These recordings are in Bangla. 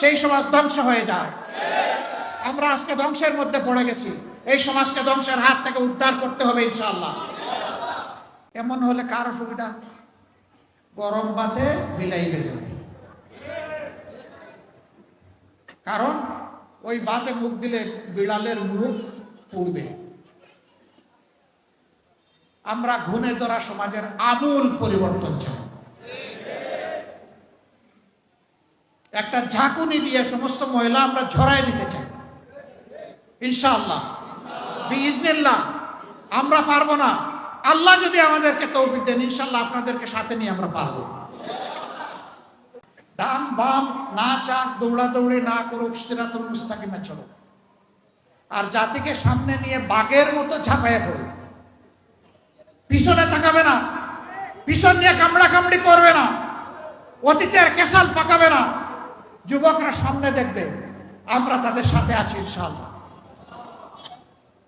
সেই সমাজ ধ্বংস হয়ে যায়। আমরা আজকে ধ্বংসের মধ্যে পড়ে গেছি। এই সমাজকে ধ্বংসের হাত থেকে উদ্ধার করতে হবে ইনশাল্লাহ এমন হলে কার অসুবিধা গরম বাতে বিলাই বেজে কারণ ওই বাতে মুখ দিলে বিড়ালের মুখ পুড়বে। আমরা ঘুণে ধরা সমাজের আমূল পরিবর্তন চাই। একটা ঝাঁকুনি দিয়ে সমস্ত মহিলা আমরা ঝরাই দিতে চাই। ইনশাআল্লাহ। বিজনিল্লাহ আমরা পারব না। আল্লাহ যদি আমাদেরকে তৌফিক দেন ইনশাল্লাহ আপনাদেরকে সাথে নিয়ে আমরা পারব। ডান বাম, না চাক, দৌড়াদৌড়ি না করুক, সিরাতুল মুস্তাকিমে চলো আর জাতিকে সামনে নিয়ে বাঘের মতো ঝাঁপাইয়া পড়ুক। পিছনে তাকাবে না। পিছন নিয়ে কামড়া কামড়ি করবে না। অতীতের কেসাল পাকাবে না। যুবকরা সামনে দেখবে, আমরা তাদের সাথে আছি ইনশাআল্লাহ।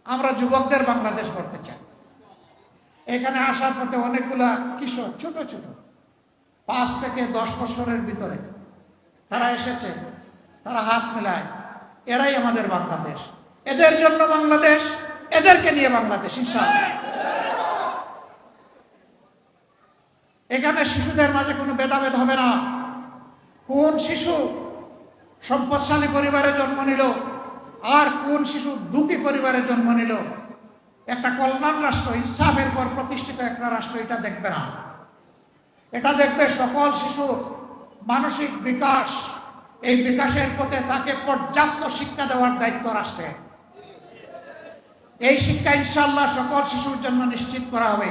আমরা যুবকদের বাংলাদেশ করতে চাই। এখানে আসার পথে অনেকগুলা কিশোর, ছোট ছোট, পাঁচ থেকে দশ বছরের ভিতরে তারা এসেছে, তারা হাত মেলায়। এরাই আমাদের বাংলাদেশ। এদের জন্য বাংলাদেশ, এদেরকে নিয়ে বাংলাদেশ, ইনশাআল্লাহ। এখানে শিশুদের মাঝে কোনো ভেদাভেদ হবে না। কোন শিশু সম্পদশালী পরিবারে জন্ম নিল। আর কোন শিশু দুঃখী পরিবারে জন্ম নিল? একটা কল্যাণ রাষ্ট্র, ইনসাফের পর প্রতিষ্ঠিত একটা রাষ্ট্র, এটা দেখবে না। এটা দেখবে সকল শিশু মানসিক বিকাশ, এই বিকাশের পথে তাকে পর্যাপ্ত শিক্ষা দেওয়ার দায়িত্ব রাষ্ট্রের এই শিক্ষা ইনশাল্লাহ সকল শিশুর জন্য নিশ্চিত করা হবে।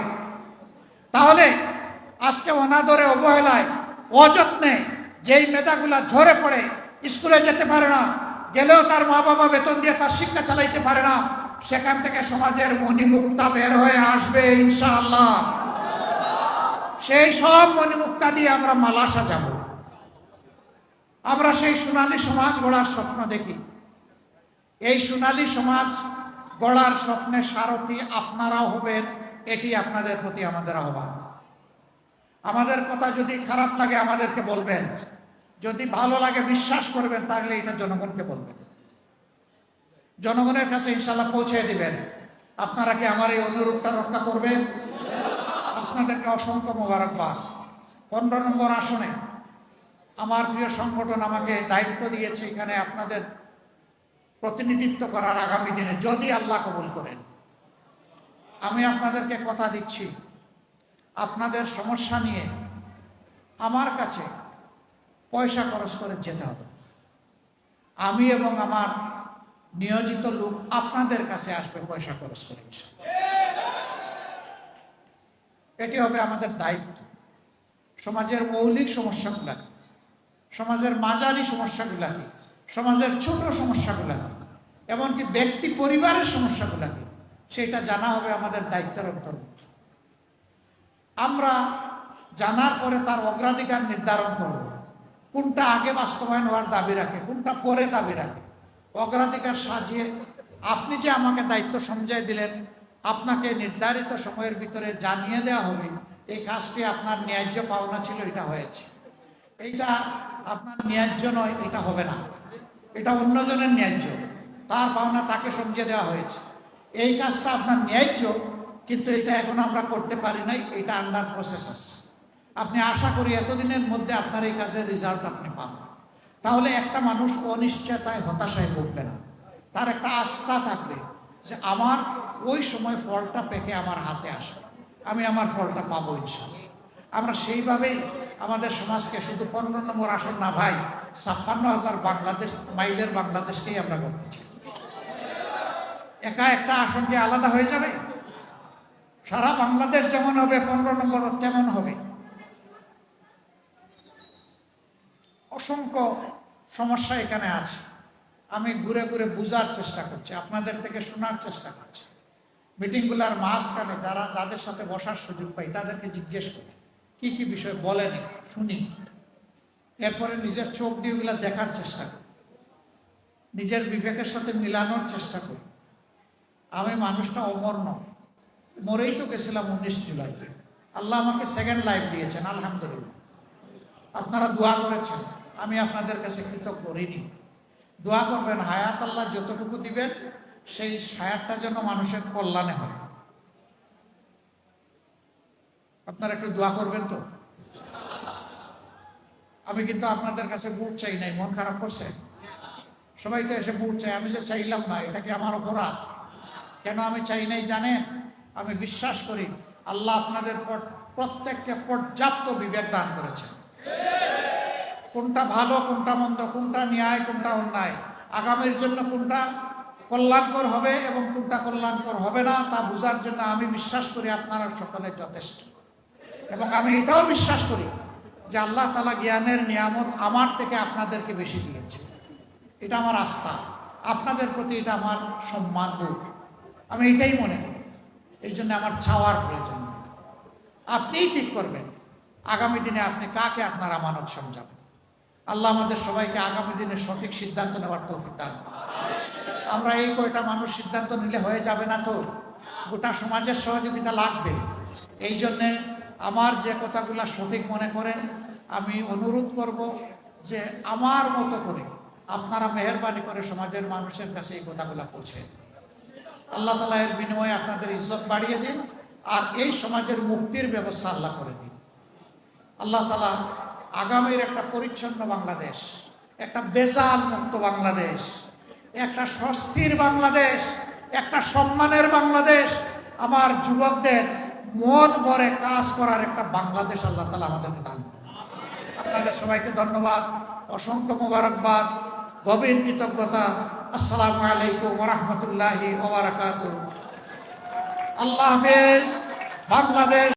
তাহলে আজকে অনাদরে অবহেলায়, অযত্নে যেই মেধাগুলা ঝরে পড়ে স্কুলে যেতে পারে না, গেলেও তার মা বাবা বেতন দিয়ে তার শিক্ষা চালাইতে পারে না, সেখান থেকে সমাজের মণিমুক্তা বের হয়ে আসবে ইনশাআল্লাহ। সেই সব মণিমুক্তা দিয়ে আমরা মালা সাজাবো। আমরা সেই সোনালী সমাজ গড়ার স্বপ্ন দেখি। এই সোনালী সমাজ গড়ার স্বপ্নে সারথী আপনারাও হবেন, এটি আপনাদের প্রতি আমাদের আহ্বান। আমাদের কথা যদি খারাপ লাগে আমাদেরকে বলবেন। যদি ভালো লাগে, বিশ্বাস করবেন, তাহলে এটা জনগণকে বলবেন। জনগণের কাছে ইনশাল্লাহ পৌঁছে দিবেন। আপনারা কি আমার এই অনুরোধটা রক্ষা করবেন? আপনাদেরকে অসংখ্য মোবারকবাদ। পনেরো নম্বর আসনে, আমার প্রিয় সংগঠন আমাকে দায়িত্ব দিয়েছে এখানে আপনাদের প্রতিনিধিত্ব করার আগামী দিনে, যদি আল্লাহ কবুল করেন। আমি আপনাদেরকে কথা দিচ্ছি। আপনাদের সমস্যা নিয়ে আমার কাছে পয়সা খরচ করে যেতে হবে। আমি এবং আমার নিয়োজিত লোক আপনাদের কাছে আসবে পয়সা খরচ করে এটি হবে আমাদের দায়িত্ব। সমাজের মৌলিক সমস্যাগুলাকে সমাজের মাঝারি সমস্যাগুলাকে সমাজের ছোট সমস্যাগুলাকে এমনকি ব্যক্তি পরিবারের সমস্যাগুলাকে সেটা জানা হবে আমাদের দায়িত্বের অন্তর্ভুক্ত আমরা জানার পরে তার অগ্রাধিকার নির্ধারণ করব। কোনটা আগে বাস্তবায়ন হওয়ার দাবি রাখে, কোনটা পরে দাবি রাখে? অগ্রাধিকার সাজিয়ে আপনি যে আমাকে দায়িত্ব সমঝাই দিলেন, আপনাকে নির্ধারিত সময়ের ভিতরে জানিয়ে দেওয়া হবে, এই কাজটি আপনার ন্যায্য পাওনা ছিল, এটা হয়েছে। এইটা আপনার ন্যায্য নয়, এটা হবে না। এটা অন্যজনের ন্যায্য, তার পাওনা তাকে সমঝে দেওয়া হয়েছে। এই কাজটা আপনার ন্যায্য, কিন্তু এটা এখন আমরা করতে পারি নাই, এটা আন্ডার প্রসেস আছে আপনি আশা করি এতদিনের মধ্যে আপনার এই কাজের রেজাল্ট আপনি পাবেন তাহলে একটা মানুষ অনিশ্চয়তায় হতাশায় ভুগবে না। তার একটা আস্থা থাকবে যে আমার ওই সময় ফলটা পেকে আমার হাতে আসবে। আমি আমার ফলটা পাবো ইনশাল্লাহ আমরা সেইভাবেই আমাদের সমাজকে শুধু পনেরো নম্বর আসন না ভাই, ছাপ্পান্ন হাজার বাংলাদেশ, মাইলের বাংলাদেশকেই আমরা করতে চাই। একা একটা আসন কি আলাদা হয়ে যাবে? সারা বাংলাদেশ যেমন হবে, পনেরো নম্বর তেমন হবে। অসংখ্য সমস্যা এখানে আছে। আমি ঘুরে ঘুরে বোঝার চেষ্টা করছি, আপনাদের থেকে শোনার চেষ্টা করছি। মিটিংগুলোর মাঝখানে যারা, যাদের সাথে বসার সুযোগ পাই, তাদেরকে জিজ্ঞেস করি, কি কি বিষয় বলেন শুনি। এরপরে নিজের চোখ দিয়ে ওগুলো দেখার চেষ্টা করি। নিজের বিবেকের সাথে মিলানোর চেষ্টা করি। আমি মানুষটা অমর মরেই তো গেছিলাম উনিশ জুলাই আল্লাহ আমাকে সেকেন্ড লাইফ দিয়েছেন, আলহামদুলিল্লাহ। আপনারা দোয়া করেছেন। আমি আপনাদের কাছে কৃতজ্ঞ, ঋণী। দোয়া করবেন, হায়াত আল্লাহ যতটুকু দিবেন, সেই হায়াতটা যেন মানুষের কল্যাণে হয়। আপনারা একটু দোয়া করবেন তো? আমি কিন্তু আপনাদের কাছে বুট চাই নাই, মন খারাপ করছে? সবাই তো এসে বুট চাই আমি যে চাইলাম না, এটা কি আমার অপরাধ? কেন আমি চাই নাই জানেন? আমি বিশ্বাস করি, আল্লাহ আপনাদের পর- প্রত্যেককে পর্যাপ্ত বিবেক দান করেছেন। কোনটা ভালো, কোনটা মন্দ, কোনটা ন্যায়, কোনটা অন্যায়? আগামীর জন্য কোনটা কল্যাণকর হবে এবং কোনটা কল্যাণকর হবে না, তা বোঝার জন্য আমি বিশ্বাস করি আপনারা সকলে যথেষ্ট। এবং আমি এটাও বিশ্বাস করি যে আল্লাহ তালা জ্ঞানের নিয়ামত আমার থেকে আপনাদেরকে বেশি দিয়েছে। এটা আমার আস্থা। আপনাদের প্রতি এটা আমার সম্মান বোধ। আমি এটাই মনে করি। এই জন্য আমার ছাওয়ার প্রয়োজন। আপনিই ঠিক করবেন। আগামী দিনে আপনি কাকে আপনার আমানত সমঝাবেন আল্লাহ আমাদের সবাইকে আগামী দিনে সঠিক সিদ্ধান্ত নেওয়ার তৌফিক দান আমরা এই কয়টা মানুষ সিদ্ধান্ত নিলে হয়ে যাবে না তো? গোটা সমাজের সহযোগিতা লাগবে। এই জন্যে আমার যে কথাগুলো সঠিক মনে করেন, আমি অনুরোধ করব যে আমার মতো করে আপনারা মেহরবানি করে সমাজের মানুষের কাছে এই কথাগুলো পৌঁছে আল্লাহ তালা এর বিনিময়ে আপনাদের ইজ্জত বাড়িয়ে দিন আর এই সমাজের মুক্তির ব্যবস্থা আল্লাহ করে দিন। আল্লাহ তালা আগামীর একটা পরিচ্ছন্ন বাংলাদেশ, একটা বেজাল মুক্ত বাংলাদেশ, একটা স্বস্তির বাংলাদেশ, একটা সম্মানের বাংলাদেশ, আমার যুবকদের মন ভরে কাজ করার একটা বাংলাদেশ আল্লাহ তালা আমাদেরকে দান আপনাদের সবাইকে ধন্যবাদ, অসংখ্য মোবারকবাদ, গভীর কৃতজ্ঞতা। আসসালামু আলাইকুম রহমতুল্লাহি আল্লাহ হাফেজ, বাংলাদেশ